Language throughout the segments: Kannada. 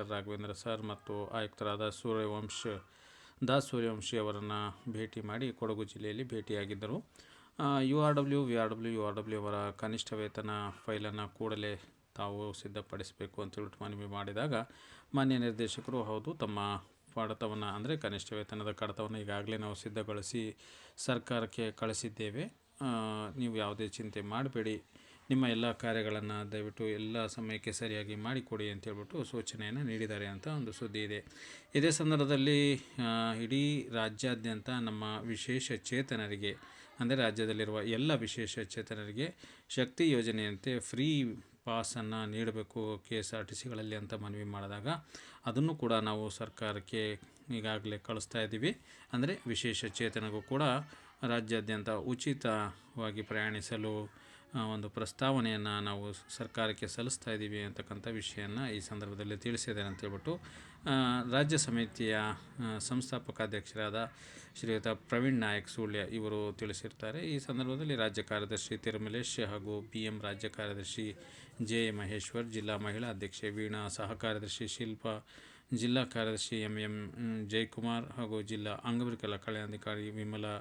ಆರ್ ರಾಘವೇಂದ್ರ ಸರ್ ಮತ್ತು ಆಯುಕ್ತರಾದ ಸೂರ್ಯವಂಶ ದಾಸ್ ಸೂರ್ಯವಂಶಿ ಅವರನ್ನು ಭೇಟಿ ಮಾಡಿ ಕೊಡಗು ಜಿಲ್ಲೆಯಲ್ಲಿ ಭೇಟಿಯಾಗಿದ್ದರು. U R W, V R W, U R W ಅವರ ಕನಿಷ್ಠ ವೇತನ ಫೈಲನ್ನು ಕೂಡಲೇ ತಾವು ಸಿದ್ಧಪಡಿಸಬೇಕು ಅಂತ ಹೇಳ್ಬಿಟ್ಟು ಮನವಿ ಮಾಡಿದಾಗ ಮಾನ್ಯ ನಿರ್ದೇಶಕರು ಹೌದು, ತಮ್ಮ ಕಡತವನ್ನು ಅಂದರೆ ಕನಿಷ್ಠ ವೇತನದ ಕಡತವನ್ನು ಈಗಾಗಲೇ ನಾವು ಸಿದ್ಧಗೊಳಿಸಿ ಸರ್ಕಾರಕ್ಕೆ ಕಳಿಸಿದ್ದೇವೆ. ನೀವು ಯಾವುದೇ ಚಿಂತೆ ಮಾಡಬೇಡಿ. ನಿಮ್ಮ ಎಲ್ಲ ಕಾರ್ಯಗಳನ್ನು ದಯವಿಟ್ಟು ಎಲ್ಲ ಸಮಯಕ್ಕೆ ಸರಿಯಾಗಿ ಮಾಡಿಕೊಡಿ ಅಂತ ಹೇಳ್ಬಿಟ್ಟು ಸೂಚನೆಯನ್ನು ನೀಡಿದ್ದಾರೆ ಅಂತ ಒಂದು ಸುದ್ದಿ ಇದೆ. ಇದೇ ಸಂದರ್ಭದಲ್ಲಿ ಇಡೀ ರಾಜ್ಯಾದ್ಯಂತ ನಮ್ಮ ವಿಶೇಷ ಚೇತನರಿಗೆ, ಅಂದರೆ ರಾಜ್ಯದಲ್ಲಿರುವ ಎಲ್ಲ ವಿಶೇಷ ಚೇತನರಿಗೆ ಶಕ್ತಿ ಯೋಜನೆಯಂತೆ ಫ್ರೀ ಪಾಸನ್ನು ನೀಡಬೇಕು ಕೆ ಎಸ್ ಆರ್ ಟಿ ಸಿಗಳಲ್ಲಿ ಅಂತ ಮನವಿ ಮಾಡಿದಾಗ, ಅದನ್ನು ಕೂಡ ನಾವು ಸರ್ಕಾರಕ್ಕೆ ಈಗಾಗಲೇ ಕಳಿಸ್ತಾ ಇದ್ದೀವಿ. ಅಂದರೆ ವಿಶೇಷ ಚೇತನಗೂ ಕೂಡ ರಾಜ್ಯಾದ್ಯಂತ ಉಚಿತವಾಗಿ ಪ್ರಯಾಣಿಸಲು ಒಂದು ಪ್ರಸ್ತಾವನೆಯನ್ನು ನಾವು ಸರ್ಕಾರಕ್ಕೆ ಸಲ್ಲಿಸ್ತಾ ಇದ್ದೀವಿ ಅಂತಕ್ಕಂಥ ವಿಷಯನ ಈ ಸಂದರ್ಭದಲ್ಲಿ ತಿಳಿಸಿದ್ದಾರೆ ಅಂತ ಹೇಳ್ಬಿಟ್ಟು ರಾಜ್ಯ ಸಮಿತಿಯ ಸಂಸ್ಥಾಪಕ ಸಂಸ್ಥಾಪಕಾಧ್ಯಕ್ಷರಾದ ಶ್ರೀಯುತ ಪ್ರವೀಣ್ ನಾಯಕ್ ಸುಳ್ಯ ಇವರು ತಿಳಿಸಿರ್ತಾರೆ. ಈ ಸಂದರ್ಭದಲ್ಲಿ ರಾಜ್ಯ ಕಾರ್ಯದರ್ಶಿ ತಿರುಮಲೇಶ್ ಹಾಗೂ ಪಿ ಎಂ ರಾಜ್ಯ ಕಾರ್ಯದರ್ಶಿ ಜೆ ಮಹೇಶ್ವರ್, ಜಿಲ್ಲಾ ಮಹಿಳಾ ಅಧ್ಯಕ್ಷೆ ವೀಣಾ, ಸಹ ಕಾರ್ಯದರ್ಶಿ ಶಿಲ್ಪಾ, ಜಿಲ್ಲಾ ಕಾರ್ಯದರ್ಶಿ ಎಂ ಎಂ ಜಯಕುಮಾರ್ ಹಾಗೂ ಜಿಲ್ಲಾ ಅಂಗವಿಕಲ ಕಲ್ಯಾಣಾಧಿಕಾರಿ ವಿಮಲಾ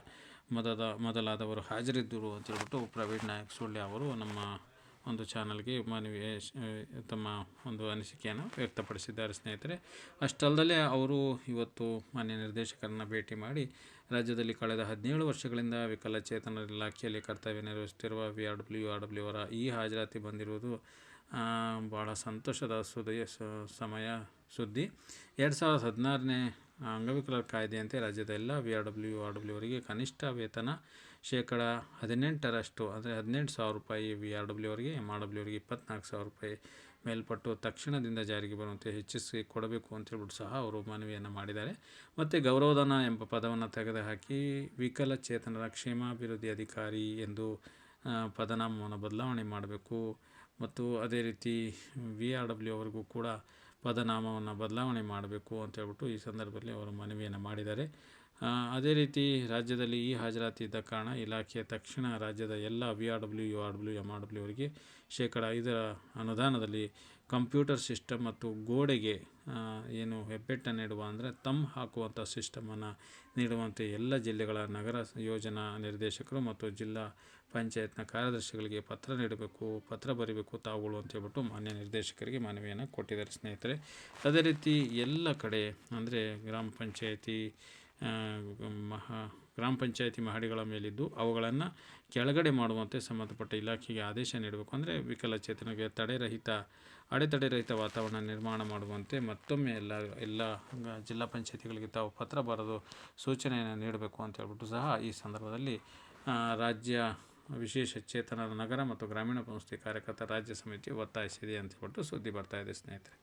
ಮೊದಲ ಮೊದಲಾದವರು ಹಾಜರಿದ್ದರು ಅಂತ ಹೇಳ್ಬಿಟ್ಟು ಪ್ರವೀಣ್ ನಾಯಕ್ ಸುಳ್ಳೆ ಅವರು ನಮ್ಮ ಒಂದು ಚಾನಲ್ಗೆ ಮನವಿ ತಮ್ಮ ಒಂದು ಅನಿಸಿಕೆಯನ್ನು ವ್ಯಕ್ತಪಡಿಸಿದ್ದಾರೆ. ಸ್ನೇಹಿತರೆ ಅಷ್ಟಲ್ಲದೆ ಅವರು ಇವತ್ತು ಮಾನ್ಯ ನಿರ್ದೇಶಕರನ್ನ ಭೇಟಿ ಮಾಡಿ ರಾಜ್ಯದಲ್ಲಿ ಕಳೆದ ಹದಿನೇಳು ವರ್ಷಗಳಿಂದ ವಿಕಲಚೇತನರ ಇಲಾಖೆಯಲ್ಲಿ ಕರ್ತವ್ಯ ನಿರ್ವಹಿಸುತ್ತಿರುವ V R W R W ಅವರ ಈ ಹಾಜರಾತಿ ಬಂದಿರುವುದು ಭಾಳ ಸಂತೋಷದ ಸುದಯ ಸಮಯ ಸುದ್ದಿ. ಎರಡು ಸಾವಿರದ ಹದಿನಾರನೇ ಅಂಗವಿಕಲರ ಕಾಯ್ದೆಯಂತೆ ರಾಜ್ಯದ ಎಲ್ಲ V R W R W ಅವರಿಗೆ ಕನಿಷ್ಠ ವೇತನ ಶೇಕಡ ಹದಿನೆಂಟರಷ್ಟು, ಅಂದರೆ ಹದಿನೆಂಟು ಸಾವಿರ ರೂಪಾಯಿ ವಿ ಆರ್ ಡಬ್ಲ್ಯೂ ಅವರಿಗೆ, ಎಂ ಆರ್ ಡಬ್ಲ್ಯೂ ಅವರಿಗೆ ಇಪ್ಪತ್ನಾಲ್ಕು ಸಾವಿರ ರೂಪಾಯಿ ಮೇಲ್ಪಟ್ಟು ತಕ್ಷಣದಿಂದ ಜಾರಿಗೆ ಬರುವಂತೆ ಹೆಚ್ಚಿಸಿ ಕೊಡಬೇಕು ಅಂತೇಳ್ಬಿಟ್ಟು ಸಹ ಅವರು ಮನವಿಯನ್ನು ಮಾಡಿದ್ದಾರೆ. ಮತ್ತು ಗೌರವಧನ ಎಂಬ ಪದವನ್ನು ತೆಗೆದುಹಾಕಿ ವಿಕಲಚೇತನರ ಕ್ಷೇಮಾಭಿವೃದ್ಧಿ ಅಧಿಕಾರಿ ಎಂದು ಪದನಾಮವನ್ನು ಬದಲಾವಣೆ ಮಾಡಬೇಕು. ಮತ್ತು ಅದೇ ರೀತಿ ವಿ ಆರ್ ಡಬ್ಲ್ಯೂ ಅವರಿಗೂ ಕೂಡ ಪದನಾಮವನ್ನು ಬದಲಾವಣೆ ಮಾಡಬೇಕು ಅಂತ ಹೇಳ್ಬಿಟ್ಟು ಈ ಸಂದರ್ಭದಲ್ಲಿ ಅವರು ಮನವಿಯನ್ನು ಮಾಡಿದ್ದಾರೆ. ಅದೇ ರೀತಿ ರಾಜ್ಯದಲ್ಲಿ ಈ ಹಾಜರಾತಿ ಇದ್ದ ಕಾರಣ ಇಲಾಖೆಯ ತಕ್ಷಣ ರಾಜ್ಯದ ಎಲ್ಲ V R W U R W M R W ಅವರಿಗೆ ಶೇಕಡ ಐದರ ಅನುದಾನದಲ್ಲಿ ಕಂಪ್ಯೂಟರ್ ಸಿಸ್ಟಮ್ ಮತ್ತು ಗೋಡೆಗೆ ಏನು ಹೆಬ್ಬೆಟ್ಟ ನೀಡುವ ಅಂದರೆ ತಮ್ ಹಾಕುವಂಥ ಸಿಸ್ಟಮನ್ನು ನೀಡುವಂತೆ ಎಲ್ಲ ಜಿಲ್ಲೆಗಳ ನಗರ ಯೋಜನಾ ನಿರ್ದೇಶಕರು ಮತ್ತು ಜಿಲ್ಲಾ ಪಂಚಾಯತ್ನ ಕಾರ್ಯದರ್ಶಿಗಳಿಗೆ ಪತ್ರ ನೀಡಬೇಕು, ಪತ್ರ ಬರೀಬೇಕು, ತಾವುಗಳು ಅಂತ ಹೇಳ್ಬಿಟ್ಟು ಮಾನ್ಯ ನಿರ್ದೇಶಕರಿಗೆ ಮನವಿಯನ್ನು ಕೊಟ್ಟಿದ್ದಾರೆ ಸ್ನೇಹಿತರೆ. ಅದೇ ರೀತಿ ಎಲ್ಲ ಕಡೆ ಅಂದರೆ ಗ್ರಾಮ ಪಂಚಾಯತಿ ಮಹಾ, ಗ್ರಾಮ ಪಂಚಾಯತಿ ಮಹಡಿಗಳ ಮೇಲಿದ್ದು ಅವುಗಳನ್ನು ಕೆಳಗಡೆ ಮಾಡುವಂತೆ ಸಂಬಂಧಪಟ್ಟ ಇಲಾಖೆಗೆ ಆದೇಶ ನೀಡಬೇಕು. ಅಂದರೆ ವಿಕಲಚೇತನರಿಗೆ ತಡೆರಹಿತ, ಅಡೆತಡೆರಹಿತ ವಾತಾವರಣ ನಿರ್ಮಾಣ ಮಾಡುವಂತೆ ಮತ್ತೊಮ್ಮೆ ಎಲ್ಲ ಎಲ್ಲ ಜಿಲ್ಲಾ ಪಂಚಾಯತಿಗಳಿಗೆ ತಾವು ಪತ್ರ ಬರೆದು ಸೂಚನೆಯನ್ನು ನೀಡಬೇಕು ಅಂತ ಹೇಳ್ಬಿಟ್ಟು ಸಹ ಈ ಸಂದರ್ಭದಲ್ಲಿ ರಾಜ್ಯ ವಿಶೇಷ ಚೇತನರ ನಗರ ಮತ್ತು ಗ್ರಾಮೀಣ ಸಂಸ್ಥೆ ಕಾರ್ಯಕರ್ತ ರಾಜ್ಯ ಸಮಿತಿ ಒತ್ತಾಯಿಸಿದೆ ಅಂತ ಹೇಳ್ಬಿಟ್ಟು ಸುದ್ದಿ ಬರ್ತಾ ಇದೆ ಸ್ನೇಹಿತರೆ.